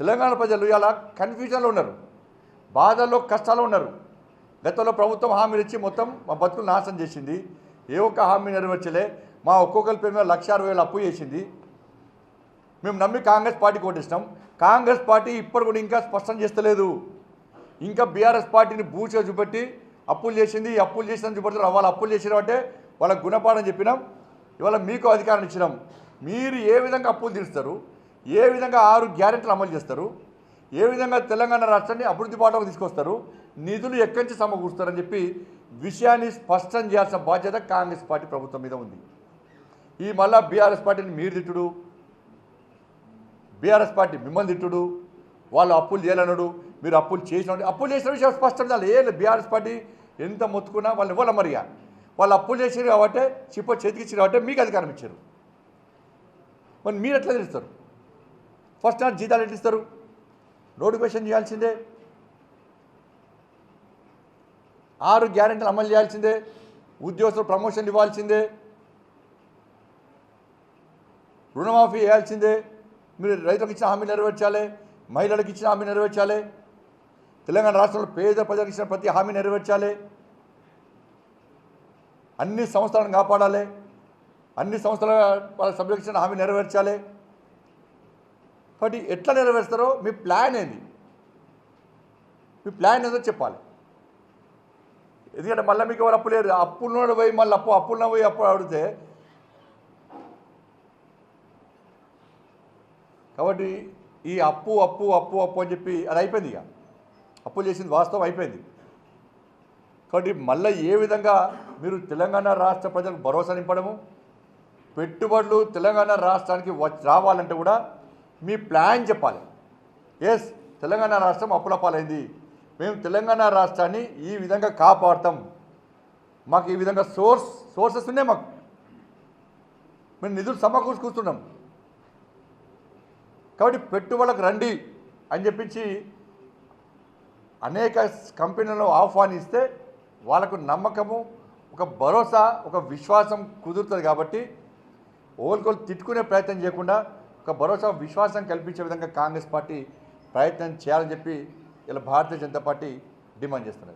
తెలంగాణ ప్రజలు ఇలా కన్ఫ్యూజన్లో ఉన్నారు. బాధల్లో కష్టాలు ఉన్నారు. గతంలో ప్రభుత్వం హామీలు ఇచ్చి మొత్తం మా బతుకులు నాశనం చేసింది. ఏ ఒక్క హామీ నెరవేర్చలే. మా ఒక్కొక్కరి పేరు మీద లక్ష అరవై వేలు అప్పు చేసింది. మేము నమ్మి కాంగ్రెస్ పార్టీకి ఓటేసినాం. కాంగ్రెస్ పార్టీ ఇప్పుడు కూడా ఇంకా స్పష్టం చేస్తలేదు. ఇంకా బీఆర్ఎస్ పార్టీని బూచిగా చూపెట్టి అప్పులు చేసింది అప్పులు చేసిందని చూపెడతారు వాళ్ళు అప్పులు చేసినా అంటే వాళ్ళకు గుణపాఠం చెప్పినాం. ఇవాళ మీకు అధికారం ఇచ్చినాం. మీరు ఏ విధంగా అప్పులు తీరుస్తారు? ఏ విధంగా ఆరు గ్యారెంటీలు అమలు చేస్తారు? ఏ విధంగా తెలంగాణ రాష్ట్రాన్ని అభివృద్ధి బాటలోకి తీసుకొస్తారు? నిధులు ఎక్కడి నుంచి సమకూరుస్తారని చెప్పి విషయాన్ని స్పష్టం చేయాల్సిన బాధ్యత కాంగ్రెస్ పార్టీ ప్రభుత్వం మీద ఉంది. ఈ మళ్ళా బీఆర్ఎస్ పార్టీని మీరు తిట్టుడు బీఆర్ఎస్ పార్టీ మిమ్మల్ని తిట్టుడు వాళ్ళు అప్పులు చేయాలన్నాడు మీరు అప్పులు చేసిన అప్పులు చేసిన విషయం స్పష్టం చేయాలి. ఏ బీఆర్ఎస్ పార్టీ ఎంత మొత్తుకున్నా వాళ్ళు ఇవ్వాలి మరిగా వాళ్ళు అప్పులు చేసారు కాబట్టి చిప్ప చేతికిచ్చారు కాబట్టి మీకు అధికారం ఇచ్చారు. మరి మీరు ఎట్లా తెలుస్తారు? ఫస్ట్ నాట్ జీతాలు ఎట్లా నోటిఫికేషన్ చేయాల్సిందే. ఆరు గ్యారెంటీలు అమలు చేయాల్సిందే. ఉద్యోగస్తులు ప్రమోషన్లు ఇవ్వాల్సిందే. రుణమాఫీ వేయాల్సిందే మీరు రైతులకు ఇచ్చిన హామీ నెరవేర్చాలి. మహిళలకు ఇచ్చిన హామీ నెరవేర్చాలి. తెలంగాణ రాష్ట్రంలో పేద ప్రజలకు ఇచ్చిన ప్రతి హామీ నెరవేర్చాలి. అన్ని సంస్థలను కాపాడాలి. అన్ని సంస్థల వాళ్ళ సభ్యులకు ఇచ్చిన హామీ నెరవేర్చాలి. కాబట్టి ఎట్లా నెరవేరుస్తారో మీ ప్లాన్ ఏంది? మీ ప్లాన్ ఏదో చెప్పాలి. ఎందుకంటే మళ్ళీ మీకు ఎవరు అప్పు లేరు అప్పుల్లో పోయి మళ్ళీ అప్పు అప్పుల్లో పోయి అప్పు అడిగితే కాబట్టి ఈ అప్పు అప్పు అప్పు అప్పు అని చెప్పి అది అయిపోయింది ఇక. అప్పు చేసింది వాస్తవం అయిపోయింది. కాబట్టి మళ్ళీ ఏ విధంగా మీరు తెలంగాణ రాష్ట్ర ప్రజలకు భరోసా నింపడము? పెట్టుబడులు తెలంగాణ రాష్ట్రానికి వచ్చి రావాలంటే కూడా మీ ప్లాన్ చెప్పాలి. ఎస్ తెలంగాణ రాష్ట్రం అప్పుల పాలైంది మేము తెలంగాణ రాష్ట్రాన్ని ఈ విధంగా కాపాడుతాం. మాకు ఈ విధంగా సోర్స్ సోర్సెస్ ఉన్నాయి మాకు. మేము నిధులు సమకూర్చుకుంటున్నాం కాబట్టి పెట్టుబడులకు రండి అని చెప్పించి అనేక కంపెనీలను ఆహ్వానిస్తే వాళ్ళకు నమ్మకము ఒక భరోసా ఒక విశ్వాసం కుదురుతుంది కాబట్టి ఓల్కోలు తిట్టుకునే ప్రయత్నం చేయకుండా ఒక భరోసా విశ్వాసం కల్పించే విధంగా కాంగ్రెస్ పార్టీ ప్రయత్నం చేయాలని చెప్పి ఇలా భారతీయ జనతా పార్టీ డిమాండ్ చేస్తున్నది.